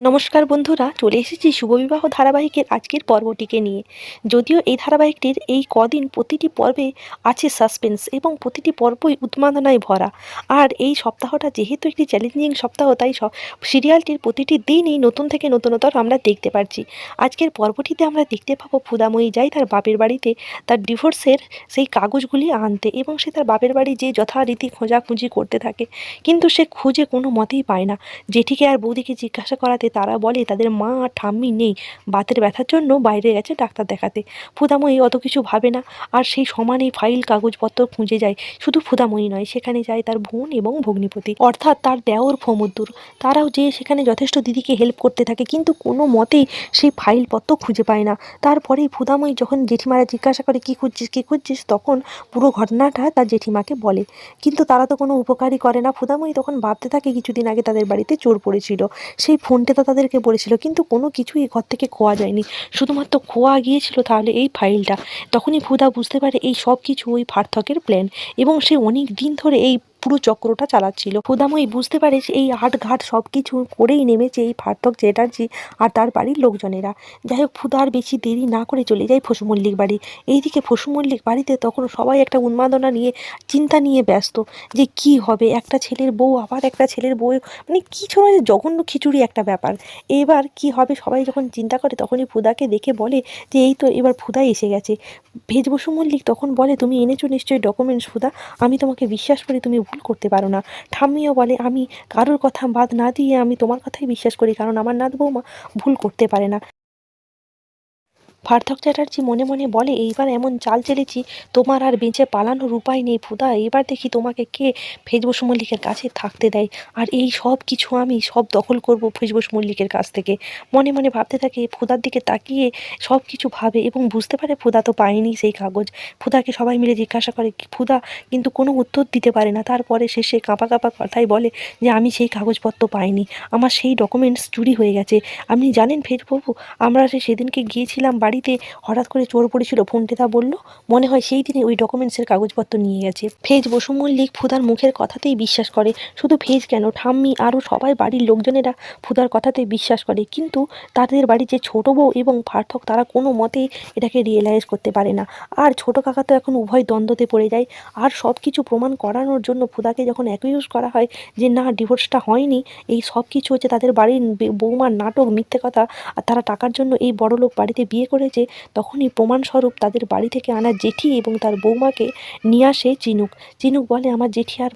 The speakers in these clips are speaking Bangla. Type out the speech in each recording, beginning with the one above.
নমস্কার বন্ধুরা, চলে এসেছি শুভবিবাহ ধারাবাহিকের আজকের পর্বটিকে নিয়ে। যদিও এই ধারাবাহিকটির এই কদিন প্রতিটি পর্বে আছে সাসপেন্স এবং প্রতিটি পর্বই উন্মাদনায় ভরা। আর এই সপ্তাহটা যেহেতু একটি চ্যালেঞ্জিং সপ্তাহ, তাই সিরিয়ালটির প্রতিটি দিনই নতুন থেকে নতুনতর আমরা দেখতে পারছি। আজকের পর্বটিতে আমরা দেখতে পাবো ফুদাময়ী যাই তার বাপের বাড়িতে তার ডিভোর্সের সেই কাগজগুলি আনতে এবং সে তার বাপের বাড়ি যে যথারীতি খোঁজাখুঁজি করতে থাকে। কিন্তু সে খুঁজে কোনো মতেই পায় না। জেঠিকে আর বৌদিকে জিজ্ঞাসা করাতে তারা বলে, তাদের মা আর ঠাম্মি নেই। বাতের ব্যথার জন্য বাইরে গেছে ডাক্তার দেখাতে। ফুদাময়ী অত কিছু ভাবে না। আর সেই সমানেই ফাইল, কাগজপত্র খুঁজে যায়। শুধু ফুদাময়ী নয়, সেখানে যায় তার বোন এবং ভগ্নিপতি। অর্থাৎ তার দেওর ফমুদ্দুর। তারাও যে সেখানে যথেষ্ট দিদিকে হেল্প করতে থাকে, কিন্তু কোনো মতেই সেই ফাইলপত্র খুঁজে পায় না। তারপরেই ফুদাময়ী যখন জেঠিমারা জিজ্ঞাসা করে, কী খুঁজছিস কী খুঁজছিস? তখন পুরো ঘটনাটা তার জেঠিমাকে বলে। কিন্তু তারা তো কোনো উপকারই করে না। ফুদাময়ী তখন ভাবতে থাকে, কিছুদিন আগে তাদের বাড়িতে চোর পড়েছিল। সেই ফোনটা তো তাদেরকে বলেছিল, কিন্তু কোনো কিছুই ঘর থেকে খোয়া যায়নি। শুধুমাত্র খোয়া গিয়েছিল তাহলে এই ফাইলটা তখনই ফুদা বুঝতে পারে এই সব কিছু ওই ফার্থকের প্ল্যান এবং সে অনেক দিন ধরে এই পুরো চক্রটা চালাচ্ছিল। ফুদাময়ী বুঝতে পারে যে এই আট ঘাট সব কিছু করেই নেমেছে এই পার্থক চ্যাটার্জি আর তার বাড়ির লোকজনেরা। যাই হোক, ফুদা আর বেশি দেরি না করে চলে যায় ফসু মল্লিক বাড়ি। এইদিকে ফসু মল্লিক বাড়িতে তখন সবাই একটা উন্মাদনা নিয়ে, চিন্তা নিয়ে ব্যস্ত যে কি হবে? একটা ছেলের বউ, আবার একটা ছেলের বউ মানে কি ছোট জঘন্য খিচুড়ি একটা ব্যাপার। এবার কি হবে? সবাই যখন চিন্তা করে তখনই ফুদাকে দেখে বলে যে এই তো এবার ফুদা এসে গেছে। ভেজ বসু মল্লিক তখন বলে, তুমি এনেছো নিশ্চয়ই ডকুমেন্টস ফুদা? আমি তোমাকে বিশ্বাস করি তুমি ভুল করতে পারো না। ঠাম্মিও বলে, আমি কারোর কথা বাদ না দিয়ে আমি তোমার কথাই বিশ্বাস করি, কারণ আমার নাত বৌমা ভুল করতে পারে না। পার্থক চ্যাটার্জি মনে মনে বলে, এইবার এমন চাল চেলেছি, তোমার আর বেঁচে পালানোর উপায় নেই ফুদা। এবার দেখি তোমাকে কে ফেজবস মল্লিকের কাছে থাকতে দেয়। আর এই সব কিছু আমি সব দখল করব ফেজবস মল্লিকের কাছ থেকে। মনে মনে ভাবতে থাকে, ফুদার দিকে তাকিয়ে সব কিছু ভাবে এবং বুঝতে পারে ফুদা তো পায়নি সেই কাগজ। ফুদাকে সবাই মিলে জিজ্ঞাসা করে, ফুদা, কিন্তু কোনো উত্তর দিতে পারে না। তারপরে শেষে কাঁপা কাঁপা কথাই বলে, যে আমি সেই কাগজপত্র পাইনি। আমার সেই ডকুমেন্টস চুরি হয়ে গেছে। আপনি জানেন ফেজবাবু আমরা সেদিনকে গিয়েছিলাম বাড়িতে হঠাৎ করে চোর পড়েছিল। ফোনটেদা বলল, মনে হয় সেই দিনে ওই ডকুমেন্টসের কাগজপত্র নিয়ে গেছে। ফেজ বসু মল্লিক ফুদার মুখের কথাতেই বিশ্বাস করে। শুধু ফেজ কেন, ঠাম্মি আরও সবাই বাড়ির লোকজনেরা ফুদার কথাতে বিশ্বাস করে। কিন্তু তাদের বাড়ির যে ছোটো বউ এবং পার্থক, তারা কোনো মতেই এটাকে রিয়েলাইজ করতে পারে না। আর ছোটো কাকা তো এখন উভয় দ্বন্দ্বতে পড়ে যায়। আর সব কিছু প্রমাণ করানোর জন্য ফুদাকে যখন অ্যাকিউজ করা হয় যে, না ডিভোর্সটা হয়নি। এই সব কিছু হচ্ছে তাদের বাড়ির বৌমার নাটক, মিথ্যে কথা। আর তারা টাকার জন্য এই বড়লোক বাড়িতে বিয়ে করেছে তখনই প্রমাণস্বরূপ তাদের বাড়ি থেকে আনা জেঠি এবং তার বৌমাকে নিয়ে আসে চিনুক। চিনুক বলে, আমার জেঠি আর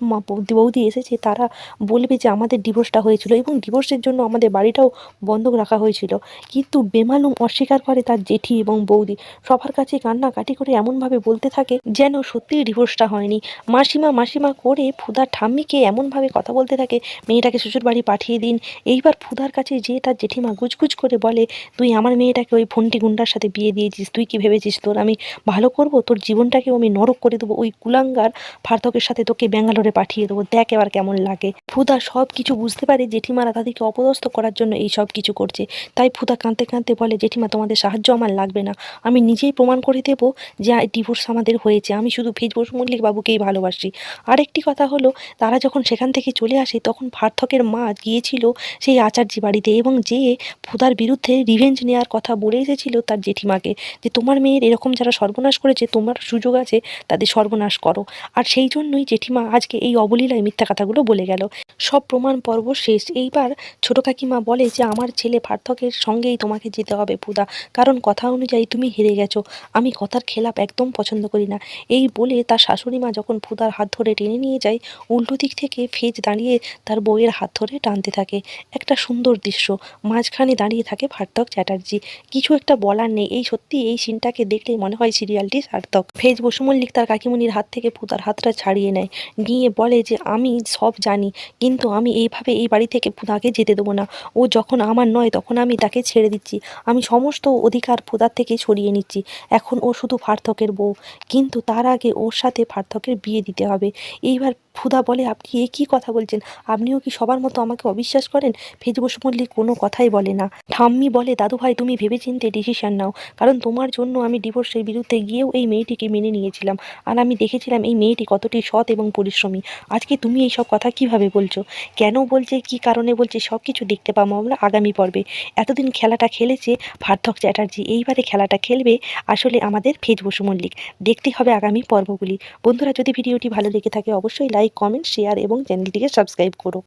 বৌদি এসেছে, তারা বলবে যে আমাদের ডিভোর্সটা হয়েছিল এবং ডিভোর্সের জন্য আমাদের বাড়িটাও বন্ধক রাখা হয়েছিল। কিন্তু বেমালুম অস্বীকার করে তার জেঠি এবং বৌদি। সবার কাছে কান্নাকাটি করে এমনভাবে বলতে থাকে যেন সত্যিই ডিভোর্সটা হয়নি। মাসিমা মাসিমা করে ফুদার ঠাম্মিকে এমনভাবে কথা বলতে থাকে, মেয়েটাকে শ্বশুর বাড়ি পাঠিয়ে দিন। এইবার ফুদার কাছে যে তার জেঠিমা গুজগুজ করে বলে, তুই আমার মেয়েটাকে ওই ফোনটি গুন্ডার সাথে বিয়ে দিয়েছিস, তুই কি ভেবেছিস তোর আমি ভালো করব? তোর জীবনটাকেও আমি নরক করে দেবো। ওই কুলাঙ্গার ফার্থকের সাথে তোকে ব্যাঙ্গালোরে পাঠিয়ে দেবো। দেখ এবার কেমন লাগে। ফুদা সব কিছু বুঝতে পারে জেঠিমারা তাদেরকে অপদস্থ করার জন্য এই সব কিছু করছে। তাই ফুদা কাঁদতে কাঁদতে বলে, জেঠিমা, তোমাদের সাহায্য আমার লাগবে না। আমি নিজেই প্রমাণ করে দেবো যে ডিভোর্স আমাদের হয়েছে। আমি শুধু ফেজবস মল্লিক বাবুকেই ভালোবাসি। আরেকটি কথা হলো, তারা যখন সেখান থেকে চলে আসে, তখন ফার্থকের মা গিয়েছিল সেই আচার্যি বাড়িতে এবং যে ফুদার বিরুদ্ধে রিভেঞ্জ নেওয়ার কথা বলে এসেছিল, তার জেঠিমাকে, যে তোমার মেয়ের এরকম যারা সর্বনাশ করেছে, তোমার সুযোগ আছে, তাদের সর্বনাশ করো। আর সেই জন্যই জেঠিমা আজকে এই অবলীলায় মিথ্যা কথাগুলো বলে গেল। সব প্রমাণ পর্ব শেষ। এইবার ছোট কাকিমা বলে যে, আমার ছেলে পার্থকের সঙ্গেই তোমাকে যেতে হবে পুদা। কারণ কথা অনুযায়ী তুমি হেরে গেছো। আমি কথার খেলাপ একদম পছন্দ করি না। এই বলে তার শাশুড়ি মা যখন ফুদার হাত ধরে টেনে নিয়ে যায়, উল্টো দিক থেকে ফেজ দাঁড়িয়ে তার বউয়ের হাত ধরে টানতে থাকে। একটা সুন্দর দৃশ্য। মাঝখানে দাঁড়িয়ে থাকে পার্থক চ্যাটার্জি। কিছু একটা বলার নেই। এই সত্যি এই সিনটাকে দেখলেই মনে হয় সিরিয়ালটি সার্থক। ফেজ বসুমল্লিক তার কাকিমণির হাত থেকে পুতার হাতটা ছাড়িয়ে নেয়। নিয়ে বলে যে, আমি সব জানি, কিন্তু আমি এইভাবে এই বাড়ি থেকে পুতাকে যেতে দেবো না। ও যখন আমার নয়, তখন আমি তাকে ছেড়ে দিচ্ছি। আমি সমস্ত অধিকার ফুদার থেকে সরিয়ে নিচ্ছি। এখন ও শুধু পার্থকের বউ। কিন্তু তার আগে ওর সাথে পার্থকের বিয়ে দিতে হবে। এইবার ফুদা বলে, আপনি এ কী কথা বলছেন? আপনিও কি সবার মতো আমাকে অবিশ্বাস করেন? ফেজবস মল্লিক কোনো কথাই বলে না। ঠাম্মি বলে, দাদু ভাই, তুমি ভেবেচিন্তে ডিসিশন নাও। কারণ তোমার জন্য আমি ডিভোর্সের বিরুদ্ধে গিয়েও এই মেয়েটিকে মেনে নিয়েছিলাম। আর আমি দেখেছিলাম এই মেয়েটি কতটি সৎ এবং পরিশ্রমী। আজকে তুমি এই সব কথা কীভাবে বলছো? কেন বলছে, কি কারণে বলছে সব কিছু দেখতে পাবো আমরা আগামী পর্বে। এতদিন খেলাটা খেলেছে পার্থক চ্যাটার্জি। এইবারে খেলাটা খেলবে আসলে আমাদের ফেজ বসু মল্লিক দেখতে হবে আগামী পর্বগুলি। বন্ধুরা, যদি ভিডিওটি ভালো লেগে থাকে, অবশ্যই লাইক কমেন্ট শেয়ার এবং চ্যানেলটিকে সাবস্ক্রাইব করো।